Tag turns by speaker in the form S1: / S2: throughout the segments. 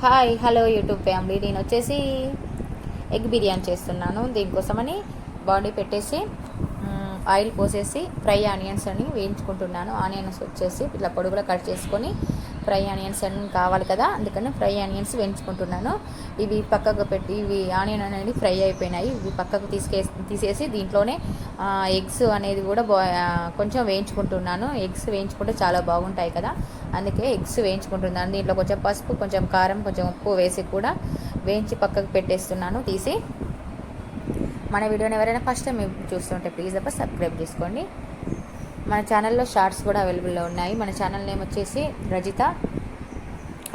S1: Hi hello YouTube family. నేను వచ్చేసి egg biryani చేస్తున్నాను. దీనికోసమని బాడీ పెట్టేసి ఆయిల్ పోసేసి ఫ్రై ఆనియన్స్ అని వేయించుకుంటున్నాను. ఆనియన్స్ వచ్చేసి ఇట్లా పొడుగులో కట్ చేసుకొని ఫ్రై ఆనియన్స్ అని కావాలి కదా అందుకని ఫ్రై ఆనియన్స్ వేయించుకుంటున్నాను. ఇవి పక్కకు పెట్టి ఇవి ఆనియన్ అనేది ఫ్రై అయిపోయినాయి. ఇవి పక్కకు తీసుకే తీసేసి దీంట్లోనే ఎగ్స్ అనేది కూడా బా కొంచెం వేయించుకుంటున్నాను. ఎగ్స్ వేయించుకుంటే చాలా బాగుంటాయి కదా అందుకే ఎగ్స్ వేయించుకుంటున్నాను. దీంట్లో కొంచెం పసుపు కొంచెం కారం కొంచెం ఉప్పు వేసి కూడా వేయించి పక్కకు పెట్టేస్తున్నాను. తీసి మన వీడియోని ఎవరైనా ఫస్ట్ టైం చూస్తుంటే ప్లీజ్ అప్ప సబ్స్క్రైబ్ చేసుకోండి. మన ఛానల్లో షార్ట్స్ కూడా అవైలబుల్లో ఉన్నాయి. మన ఛానల్ నేమ్ వచ్చేసి Rajitha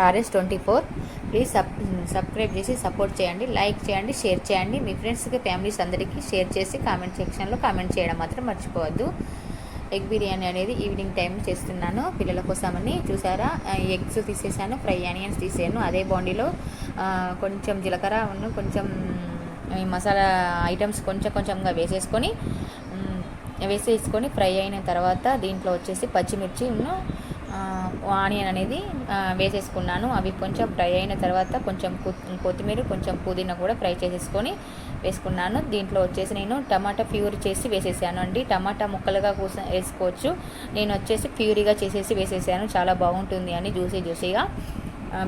S1: R S twenty four. Please sub subscribe చేసి సపోర్ట్ చేయండి లైక్ చేయండి షేర్ చేయండి. మీ ఫ్రెండ్స్కి ఫ్యామిలీస్ అందరికీ షేర్ చేసి కామెంట్ సెక్షన్లో కామెంట్ చేయడం మాత్రం మర్చిపోవద్దు. ఎగ్ బిర్యానీ అనేది ఈవినింగ్ టైం చేస్తున్నాను. పిల్లల కోసమని చూసారా? ఎగ్స్ తీసేసాను ఫ్రై ఆనియన్స్ తీసాను. అదే బాండీలో కొంచెం జీలకర్ర కొంచెం మసాలా ఐటమ్స్ కొంచెం కొంచెంగా వేసేసుకొని వేసేసుకొని ఫ్రై అయిన తర్వాత దీంట్లో వచ్చేసి పచ్చిమిర్చి ఉన్ను, ఆనియన్ అనేది వేసేసుకున్నాను. అవి కొంచెం ఫ్రై అయిన తర్వాత కొంచెం కొత్తిమీర కొంచెం పుదీనా కూడా ఫ్రై చేసేసుకొని వేసుకున్నాను. దీంట్లో వచ్చేసి నేను టమాటా ప్యూరీ చేసి వేసేసాను అండి. టమాటా ముక్కలుగా కూస వేసుకోవచ్చు. నేను వచ్చేసి ప్యూరీగా చేసేసి వేసేసాను. చాలా బాగుంటుంది అని జ్యూసీ జ్యూసీగా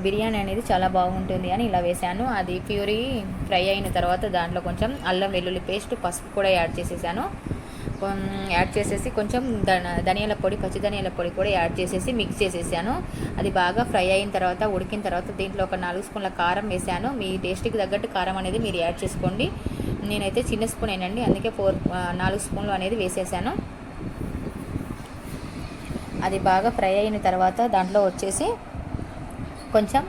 S1: బిర్యానీ అనేది చాలా బాగుంటుంది అని ఇలా వేసాను. అది ప్యూరీ ఫ్రై అయిన తర్వాత దాంట్లో కొంచెం అల్లం వెల్లుల్లి పేస్ట్ పసుపు కూడా యాడ్ చేసేసాను. యాడ్ చేసేసి కొంచెం ధన ధనియాల పొడి పచ్చి ధనియాల పొడి కూడా యాడ్ చేసేసి మిక్స్ చేసేసాను. అది బాగా ఫ్రై అయిన తర్వాత ఉడికిన తర్వాత దీంట్లో ఒక నాలుగు స్పూన్ల కారం వేసాను. మీ టేస్ట్కి తగ్గట్టు కారం అనేది మీరు యాడ్ చేసుకోండి. నేనైతే చిన్న స్పూన్ అయినండి అందుకే ఫోర్ నాలుగు స్పూన్లు అనేది వేసేసాను. అది బాగా ఫ్రై అయిన తర్వాత దాంట్లో వచ్చేసి కొంచెం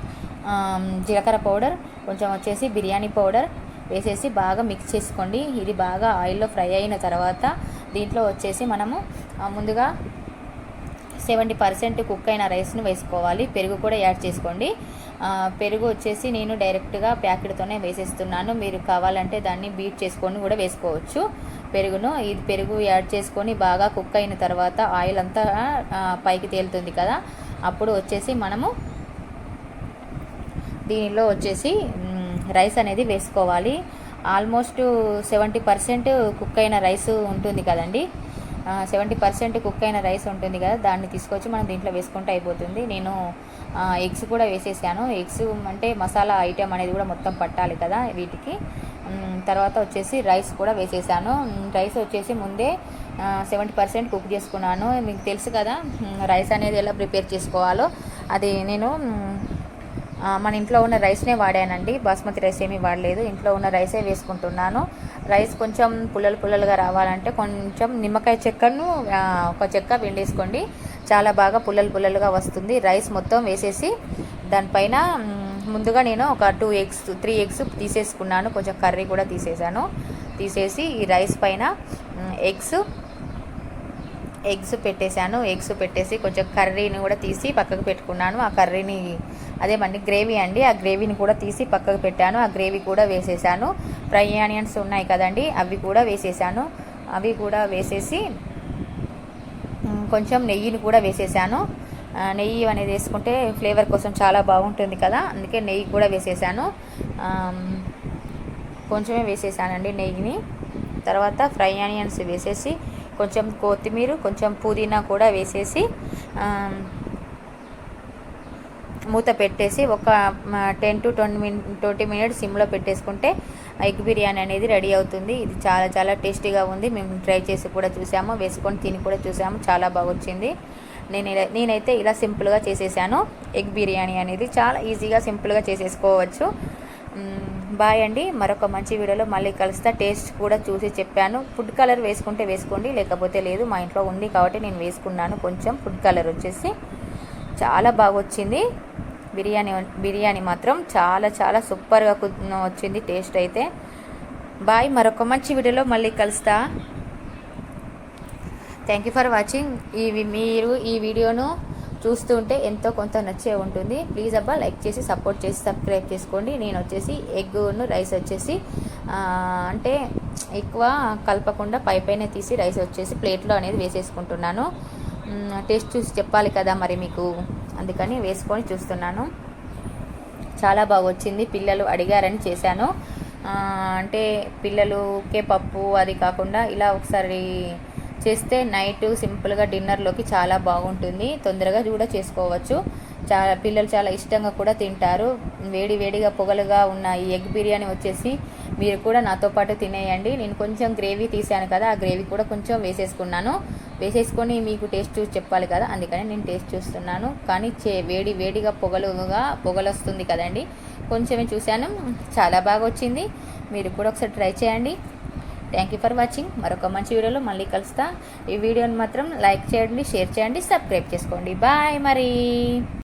S1: జీలకర్ర పౌడర్ కొంచెం వచ్చేసి బిర్యానీ పౌడర్ వేసేసి బాగా మిక్స్ చేసుకోండి. ఇది బాగా ఆయిల్లో ఫ్రై అయిన తర్వాత దీంట్లో వచ్చేసి మనము ముందుగా సెవెంటీ పర్సెంట్ కుక్ అయిన రైస్ను వేసుకోవాలి. పెరుగు కూడా యాడ్ చేసుకోండి. పెరుగు వచ్చేసి నేను డైరెక్ట్గా ప్యాకెట్తోనే వేసేస్తున్నాను. మీరు కావాలంటే దాన్ని బీట్ చేసుకొని కూడా వేసుకోవచ్చు. పెరుగును ఇది పెరుగు యాడ్ చేసుకొని బాగా కుక్ అయిన తర్వాత ఆయిల్ అంతా పైకి తేలుతుంది కదా అప్పుడు వచ్చేసి మనము దీనిలో వచ్చేసి రైస్ అనేది వేసుకోవాలి. ఆల్మోస్ట్ సెవెంటీ పర్సెంట్ కుక్ అయిన రైస్ ఉంటుంది కదండి. సెవెంటీ పర్సెంట్ కుక్ అయిన రైస్ ఉంటుంది కదా దాన్ని తీసుకొచ్చి మనం దీంట్లో వేసుకుంటే అయిపోతుంది. నేను ఎగ్స్ కూడా వేసేసాను. ఎగ్స్ అంటే మసాలా ఐటెం అనేది కూడా మొత్తం పట్టాలి కదా వీటికి. తర్వాత వచ్చేసి రైస్ కూడా వేసేసాను. రైస్ వచ్చేసి ముందే సెవెంటీ పర్సెంట్ కుక్ చేసుకున్నాను. మీకు తెలుసు కదా రైస్ అనేది ఎలా ప్రిపేర్ చేసుకోవాలో. అది నేను మన ఇంట్లో ఉన్న రైస్నే వాడానండి. బాస్మతి రైస్ ఏమీ వాడలేదు. ఇంట్లో ఉన్న రైసే వేసుకుంటున్నాను. రైస్ కొంచెం పుల్లలు పుల్లలుగా రావాలంటే కొంచెం నిమ్మకాయ చెక్కను ఒక చెక్క పిండేసుకోండి. చాలా బాగా పుల్లలు పుల్లలుగా వస్తుంది. రైస్ మొత్తం వేసేసి దానిపైన ముందుగా నేను ఒక టూ ఎగ్స్ త్రీ ఎగ్స్ తీసేసుకున్నాను. కొంచెం కర్రీ కూడా తీసేసాను తీసేసి ఈ రైస్ పైన ఎగ్స్ ఎగ్స్ పెట్టేశాను. ఎగ్స్ పెట్టేసి కొంచెం కర్రీని కూడా తీసి పక్కకు పెట్టుకున్నాను. ఆ కర్రీని అదే మండి గ్రేవీ అండి. ఆ గ్రేవీని కూడా తీసి పక్కకు పెట్టాను. ఆ గ్రేవీ కూడా వేసేసాను. ఫ్రై ఆనియన్స్ ఉన్నాయి కదండి అవి కూడా వేసేసాను. అవి కూడా వేసేసి కొంచెం నెయ్యిని కూడా వేసేసాను. నెయ్యి అనేది వేసుకుంటే ఫ్లేవర్ కోసం చాలా బాగుంటుంది కదా అందుకే నెయ్యి కూడా వేసేసాను. కొంచెమే వేసేసానండి నెయ్యిని. తర్వాత ఫ్రై ఆనియన్స్ వేసేసి కొంచెం కొత్తిమీర కొంచెం పుదీనా కూడా వేసేసి మూత పెట్టేసి ఒక ten to twenty min twenty minutes సిమ్లో పెట్టేసుకుంటే ఎగ్ బిర్యానీ అనేది రెడీ అవుతుంది. ఇది చాలా చాలా టేస్టీగా ఉంది. మేము ట్రై చేసి కూడా చూసాము వేసుకొని తిని కూడా చూసాము. చాలా బాగా వచ్చింది. నేను ఇలా నేనైతే ఇలా సింపుల్గా చేసేసాను. ఎగ్ బిర్యానీ అనేది చాలా ఈజీగా సింపుల్గా చేసేసుకోవచ్చు. బాయ్ అండి. మరొక మంచి వీడియోలో మళ్ళీ కలుస్తా. టేస్ట్ కూడా చూసి చెప్పాను. ఫుడ్ కలర్ వేసుకుంటే వేసుకోండి లేకపోతే లేదు. మా ఇంట్లో ఉంది కాబట్టి నేను వేసుకున్నాను. కొంచెం ఫుడ్ కలర్ వచ్చేసి చాలా బాగా వచ్చింది బిర్యానీ బిర్యానీ మాత్రం చాలా చాలా సూపర్గా వచ్చింది టేస్ట్ అయితే. బాయ్. మరొక మంచి వీడియోలో మళ్ళీ కలుస్తా. Thank you for watching. ఇవి మీరు ఈ వీడియోను చూస్తుంటే ఎంతో కొంత నచ్చే ఉంటుంది. ప్లీజ్ అబ్బా లైక్ చేసి సపోర్ట్ చేసి సబ్స్క్రైబ్ చేసుకోండి. నేను వచ్చేసి ఎగ్ను రైస్ వచ్చేసి అంటే ఎక్కువ కలపకుండా పై పైన తీసి రైస్ వచ్చేసి ప్లేట్లో అనేది వేసేసుకుంటున్నాను. టేస్ట్ చూసి చెప్పాలి కదా మరి మీకు. అందుకని వేసుకొని చూస్తున్నాను. చాలా బాగా వచ్చింది. పిల్లలు అడిగారని చేశాను. అంటే పిల్లలుకే పప్పు అది కాకుండా ఇలా ఒకసారి చేస్తే నైట్ సింపుల్గా డిన్నర్లోకి చాలా బాగుంటుంది. తొందరగా కూడా చేసుకోవచ్చు. చాలా పిల్లలు చాలా ఇష్టంగా కూడా తింటారు. వేడి వేడిగా పొగలుగా ఉన్న ఈ ఎగ్ బిర్యానీ వచ్చేసి మీరు కూడా నాతో పాటు తినేయండి. నేను కొంచెం గ్రేవీ తీసాను కదా ఆ గ్రేవీ కూడా కొంచెం వేసేసుకున్నాను. వేసేసుకొని మీకు టేస్ట్ చూసి చెప్పాలి కదా అందుకని నేను టేస్ట్ చూస్తున్నాను. కానీ చే వేడి వేడిగా పొగలుగా పొగలు వస్తుంది కదండి. కొంచెమే చూశాను. చాలా బాగా వచ్చింది. మీరు కూడా ఒకసారి ట్రై చేయండి. థ్యాంక్ యూ ఫర్ వాచింగ్ మరొక మంచి వీడియోలో మళ్ళీ కలుస్తా. ఈ వీడియోని మాత్రం లైక్ చేయండి షేర్ చేయండి సబ్స్క్రైబ్ చేసుకోండి. బాయ్ మరి.